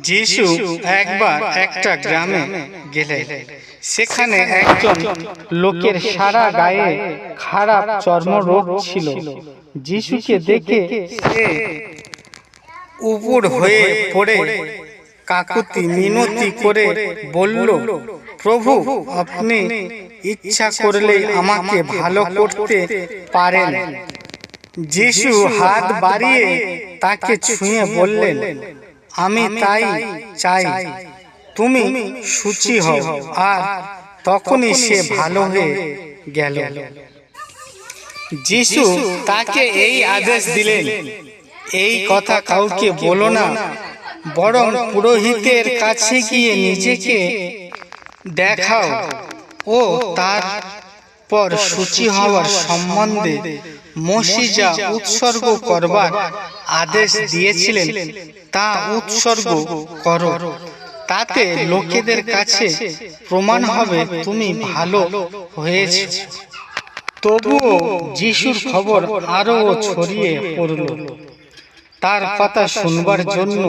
যিশু একবার একটা গ্রামে গেলেন। সেখানে একজন লোকের সারা গায়ে খারাপ চর্মরোগ ছিল। যিশুকে দেখে সে উপর হয়ে পড়ে। কাকুতি মিনতি করে বলল, প্রভু, আপনি ইচ্ছা করলে আমাকে ভালো করতে পারেন। যিশু হাত বাড়িয়ে তাকে ছুঁয়ে বললেন আমি তাই চাই। তুমি সূচি হও। আর তখনই সে ভালো হয়ে গেল। যিশু তাকে এই আদেশ দিলেন। এই কথা কাউকে বলো না। বরং পুরোহিতের কাছে গিয়ে নিজেকে দেখাও। ও তার পর সূচি হওয়ার সম্বন্ধে মসিজা উৎসর্গ করবার আদেশ দিয়েছিলেন, তা উৎসর্গ করো। তাতে লোকেদের কাছে প্রমাণ হবে তুমি ভালো হয়েছে। তবুও যিশুর খবর আরও ছড়িয়ে পড়ল। তার কথা শুনবার জন্য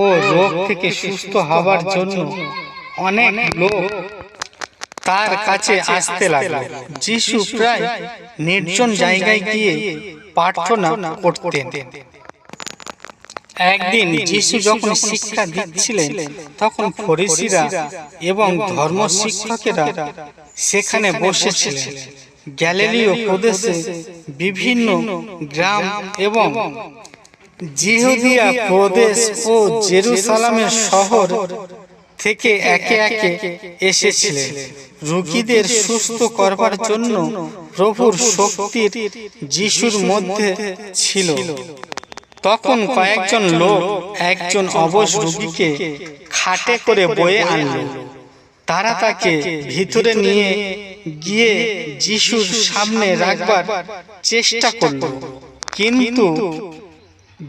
ও রোগ থেকে সুস্থ হবার জন্য অনেক লোক তার কাছে আসতে লাগল। যিশু প্রায় নির্জন জায়গায় গিয়ে প্রার্থনা করতেন। একদিন যিশু যখন শিক্ষা দিচ্ছিলেন তখন ফরিসিরা এবং ধর্ম শিক্ষকেরা সেখানে বসেছিলেন। গ্যালিলীয় প্রদেশে বিভিন্ন গ্রাম এবং জিহুদিয়া প্রদেশ ও জেরুসালামের শহর থেকে একে একে এসেছিলেন। রোগীদের সুস্থ করবার জন্য প্রভুর শক্তির যিশুর মধ্যে ছিল। তখন কয়েকজন লোক একজন অবশ রোগীকে খাটে করে বয়ে আনল। তারা তাকে ভিতরে নিয়ে গিয়ে যিশুর সামনে রাখবার চেষ্টা করল। কিন্তু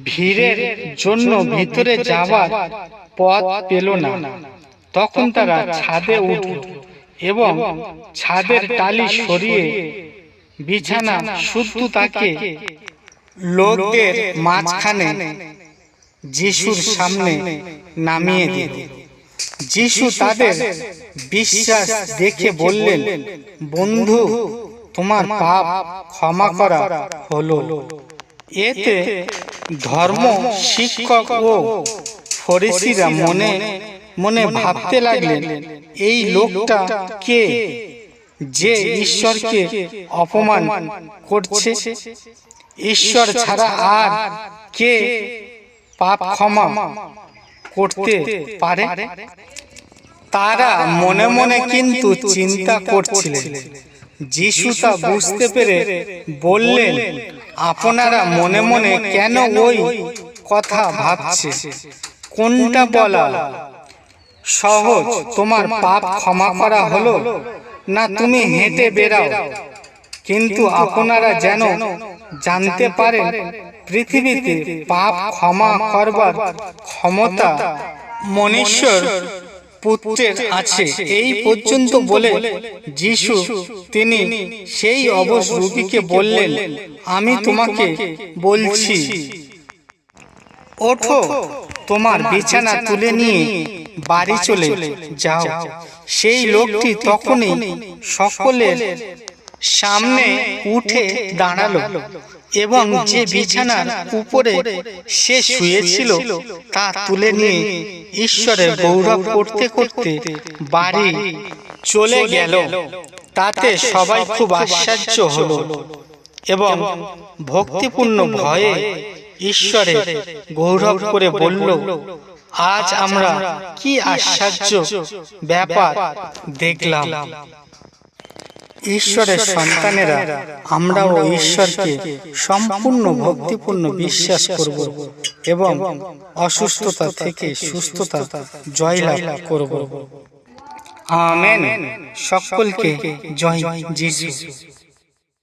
ভিড়ের জন্য ভিতরে যাবার পথ পেল না। তখন তারা ছাদে উঠল এবং ছাদের টালি সরিয়ে বিছানা শুদ্ধ তাকে লোকদের মাঝখানে যিশুর সামনে নামিয়ে দিল। যিশু তাদের বিশ্বাস দেখে বললেন বন্ধু তোমার পাপ ক্ষমা করা হলো। এতে ধর্ম শিক্ষক ও ফরিসিরা মনে মনে ভাবতে লাগলেন এই লোকটা কে? যে ঈশ্বরকে অপমান করছে? ঈশ্বর ছাড়া আর কে পাপ ক্ষমা করতে পারে? তারা মনে মনে কিন্তু চিন্তা করছিলেন। যিশু তা বুঝতে পেরে বললেন আপনারা মনে মনে কেন ওই কথা ভাবছে? কোনটা বলা? সহজ তোমার পাপ ক্ষমা করা হলো। না তুমি হেঁটে বেরাও কিন্তু আপনারা যেন জানতে পারেন পৃথিবীতে পাপ ক্ষমা করবার ক্ষমতা মনুষ্যর পুত্রের আছে। এই পর্যন্ত বলে যিশু তিনি সেই অবশ রোগীকে বললেন আমি তোমাকে বলছি ওঠো তোমার বিছানা তুলে নিয়ে বাড়ি চলে যাও। সেই লোকটি তখনই সকলের সামনে উঠে দাঁড়াল এবং যে বিছানার উপরে সে শুয়েছিল তা তুলে নিয়ে ঈশ্বরের গৌরব করতে করতে বাড়ি চলে গেল। তাতে সবাই খুব আশ্চর্য হল এবং ভক্তিপূর্ণ ভয়ে ঈশ্বরের গৌরব করে বলল আজ আমরা কি আশ্চর্য ব্যাপার দেখলাম। ঈশ্বরের সন্তানেরা আমরাও ঈশ্বরকে সম্পূর্ণ ভক্তিপূর্ণ বিশ্বাস করব এবং অসুস্থতা থেকে সুস্থতা জয়লাভ করব। আমেন। সকলকে জয় যিশু।